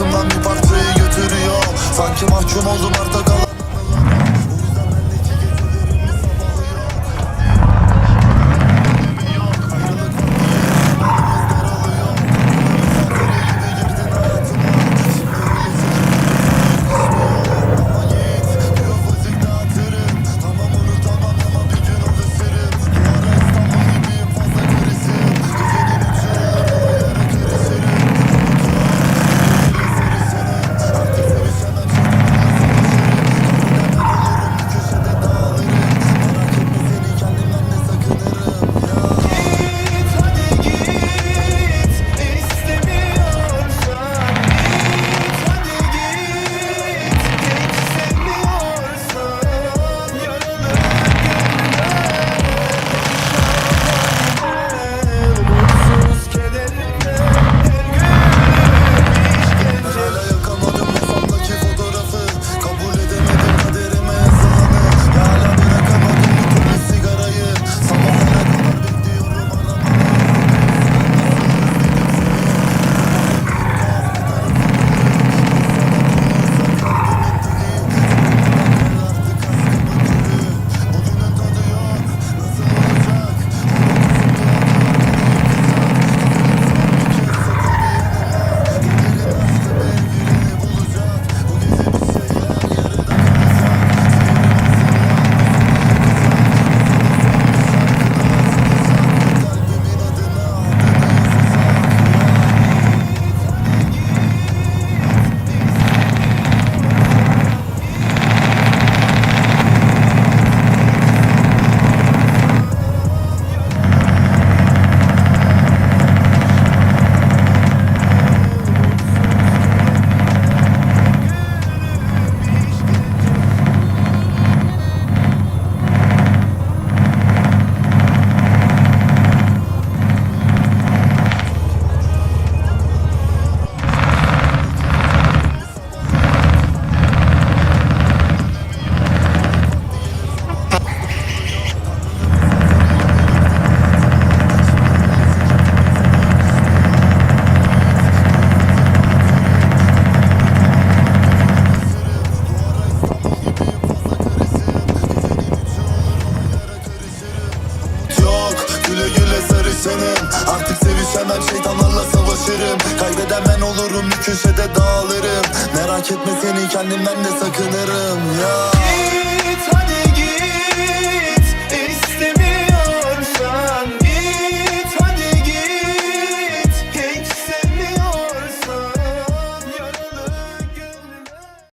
Hayatımdan bir parçayı götürüyor. Sanki mahkum oldum arta kalan vizyonem Artık sevişemem şeytanlarla savaşırım. Kaybeden ben olurum bir köşede dağılırım. Merak etme seni kendimden de sakınırım. Ya. yeah.